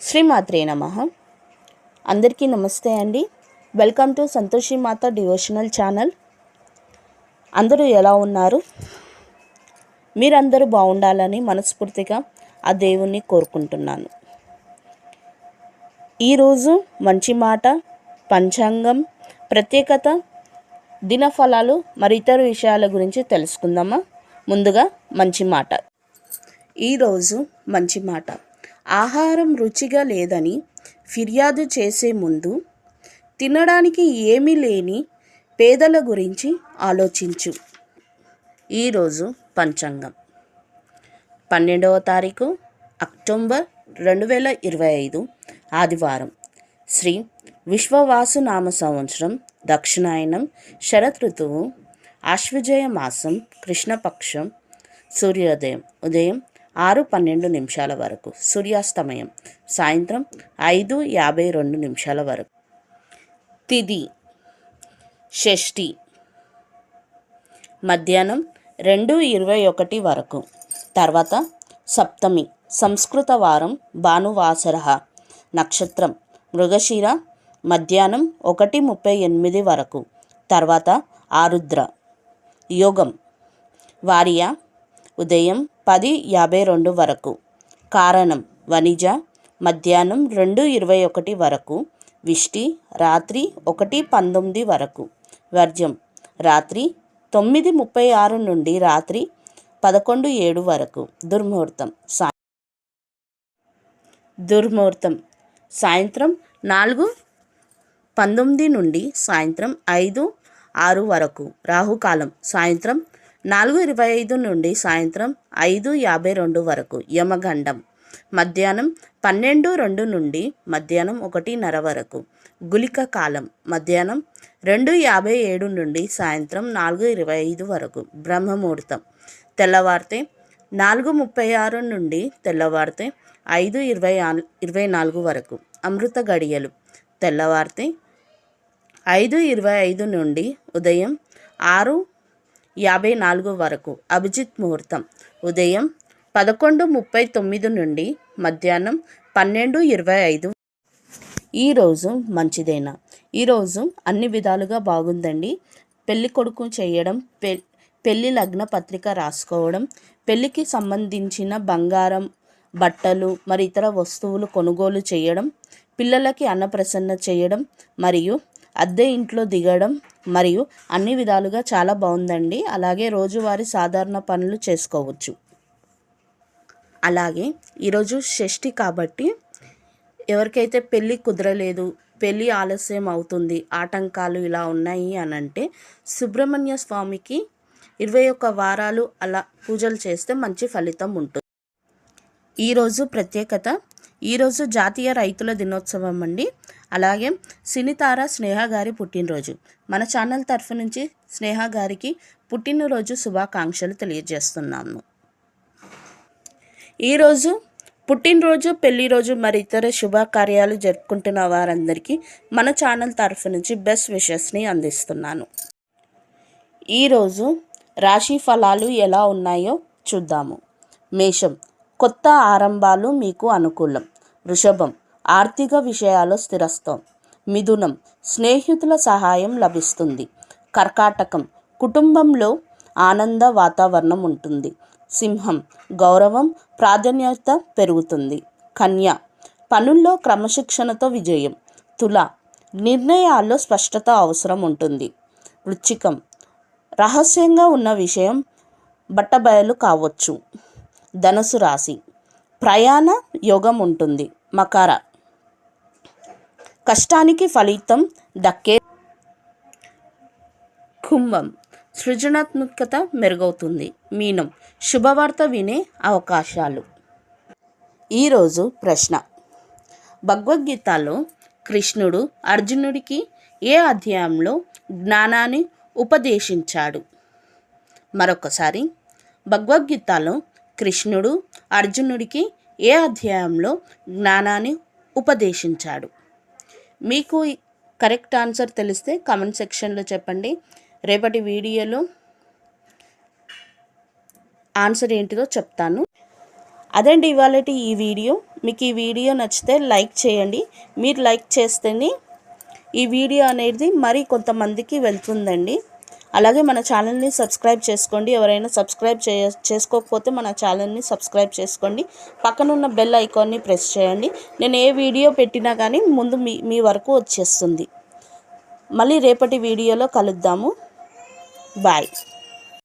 శ్రీమాత్రే నమ. అందరికీ నమస్తే అండి. Welcome to Santoshi Mata devotional channel. అందరూ ఎలా ఉన్నారు? మీరందరూ బాగుండాలని మనస్ఫూర్తిగా ఆ దేవుణ్ణి కోరుకుంటున్నాను. ఈరోజు మంచి మాట పంచాంగం ప్రత్యేకత దినఫలాలు మరి ఇతర విషయాల గురించి తెలుసుకుందామా? ముందుగా మంచి మాట. ఈరోజు మంచి మాట. ఆహారం రుచిగా లేదని ఫిర్యాదు చేసే ముందు తినడానికి ఏమీ లేని పేదల గురించి ఆలోచించు. ఈరోజు పంచాంగం. పన్నెండవ తారీఖు అక్టోబర్ రెండు వేల ఇరవై ఐదు ఆదివారం. శ్రీ విశ్వవాసు నామ సంవత్సరం దక్షిణాయనం శరత్ ఋతువు ఆశ్వజయ మాసం కృష్ణపక్షం సూర్యోదయం. ఉదయం ఆరు పన్నెండు నిమిషాల వరకు. సూర్యాస్తమయం. సాయంత్రం ఐదు యాభై రెండు నిమిషాల వరకు. తిది. షష్ఠి. మధ్యాహ్నం రెండు ఇరవై ఒకటి వరకు. తర్వాత సప్తమి. సంస్కృత వారం. భానువాసర నక్షత్రం. మృగశిర. మధ్యాహ్నం ఒకటి ముప్పై ఎనిమిది వరకు. తర్వాత ఆరుద్ర. యోగం. వార్య. ఉదయం పది యాభై రెండు వరకు. కారణం వణిజ మధ్యాహ్నం రెండు ఇరవై ఒకటి వరకు. విష్టి రాత్రి ఒకటి పంతొమ్మిది వరకు. వర్జం రాత్రి తొమ్మిది ముప్పై ఆరు నుండి రాత్రి పదకొండు ఏడు వరకు. దుర్ముహూర్తం సా దుర్ముహూర్తం సాయంత్రం నాలుగు పంతొమ్మిది నుండి సాయంత్రం ఐదు ఆరు వరకు. రాహుకాలం సాయంత్రం నాలుగు ఇరవై ఐదు నుండి సాయంత్రం ఐదు యాభై రెండు వరకు యమగండం. మధ్యాహ్నం పన్నెండు రెండు నుండి మధ్యాహ్నం ఒకటిన్నర వరకు. గులిక కాలం మధ్యాహ్నం రెండు యాభై ఏడు నుండి సాయంత్రం నాలుగు ఇరవై ఐదు వరకు. బ్రహ్మముహూర్తం తెల్లవారితే నాలుగు ముప్పై ఆరు నుండి తెల్లవారితే ఐదు ఇరవై ఇరవై నాలుగు వరకు. అమృత గడియలు తెల్లవారితే ఐదు ఇరవై ఐదు నుండి ఉదయం ఆరు యాభై నాలుగు వరకు. అభిజిత్ ముహూర్తం. ఉదయం పదకొండు ముప్పై తొమ్మిది నుండి మధ్యాహ్నం పన్నెండు ఇరవై ఐదు. ఈరోజు మంచిదేనా? ఈరోజు అన్ని విధాలుగా బాగుందండి. పెళ్ళి కొడుకు చేయడం పె పెళ్ళి లగ్న పత్రిక రాసుకోవడం పెళ్ళికి సంబంధించిన బంగారం బట్టలు మరి ఇతర వస్తువులు కొనుగోలు చేయడం పిల్లలకి అన్నప్రసన్న చేయడం మరియు అద్దె ఇంట్లో దిగడం మరియు అన్ని విధాలుగా చాలా బాగుందండి. అలాగే రోజువారీ సాధారణ పనులు చేసుకోవచ్చు. అలాగే ఈరోజు షష్ఠి కాబట్టి ఎవరికైతే పెళ్ళి కుదరలేదు పెళ్ళి ఆలస్యం అవుతుంది ఆటంకాలు ఇలా ఉన్నాయి అని అంటే సుబ్రహ్మణ్య స్వామికి ఇరవై ఒక్క వారాలు అలా పూజలు చేస్తే మంచి ఫలితం ఉంటుంది. ఈరోజు ప్రత్యేకత ఈరోజు జాతీయ రైతుల దినోత్సవం అండి. అలాగే సినితార స్నేహ గారి పుట్టినరోజు. మన ఛానల్ తరఫు నుంచి స్నేహ గారికి పుట్టినరోజు శుభాకాంక్షలు తెలియజేస్తున్నాము. ఈరోజు పుట్టినరోజు పెళ్ళి రోజు మరి ఇతర శుభకార్యాలు జరుపుకుంటున్న వారందరికీ మన ఛానల్ తరఫు నుంచి బెస్ట్ విషెస్ని అందిస్తున్నాను. ఈరోజు రాశి ఫలాలు ఎలా ఉన్నాయో చూద్దాము. మేషం కొత్త ఆరంభాలు మీకు అనుకూలం. వృషభం ఆర్థిక విషయాలు స్థిరత్వం మిథునం స్నేహితుల సహాయం లభిస్తుంది. కర్కాటకం కుటుంబంలో ఆనంద వాతావరణం ఉంటుంది. సింహం గౌరవం ప్రాధాన్యత పెరుగుతుంది. కన్య పనుల్లో క్రమశిక్షణతో విజయం. తుల నిర్ణయాల్లో స్పష్టత అవసరం ఉంటుంది. వృచ్చికం రహస్యంగా ఉన్న విషయం బట్టబయలు కావచ్చు. ధనుసు రాశి ప్రయాణ యోగం ఉంటుంది. మకర కష్టానికి ఫలితం దక్కే కుంభం. సృజనాత్మకత మెరుగవుతుంది. మీనం. శుభవార్త వినే అవకాశాలు. ఈరోజు ప్రశ్న. భగవద్గీతలో కృష్ణుడు అర్జునుడికి ఏ అధ్యాయంలో జ్ఞానాన్ని ఉపదేశించాడు? మరొకసారి. భగవద్గీతలో కృష్ణుడు అర్జునుడికి ఏ అధ్యాయంలో జ్ఞానాన్ని ఉపదేశించాడు? మీకు కరెక్ట్ ఆన్సర్ తెలిస్తే కామెంట్ సెక్షన్లో చెప్పండి. రేపటి వీడియోలో ఆన్సర్ ఏంటిదో చెప్తాను. అదండి ఇవాళ ఈ వీడియో. మీకు ఈ వీడియో నచ్చితే లైక్ చేయండి. మీరు లైక్ చేస్తేనే ఈ వీడియో అనేది మరి కొంతమందికి వెళ్తుందండి. అలాగే మన ఛానల్ని సబ్స్క్రైబ్ చేసుకోండి. ఎవరైనా సబ్స్క్రైబ్ చే చేసుకోకపోతే మన ఛానల్ని సబ్స్క్రైబ్ చేసుకోండి. పక్కనున్న బెల్ ఐకాన్ని ప్రెస్ చేయండి. నేను ఏ వీడియో పెట్టినా కానీ ముందు మీ మీ వరకు వచ్చేస్తుంది. మళ్ళీ రేపటి వీడియోలో కలుద్దాము. బాయ్.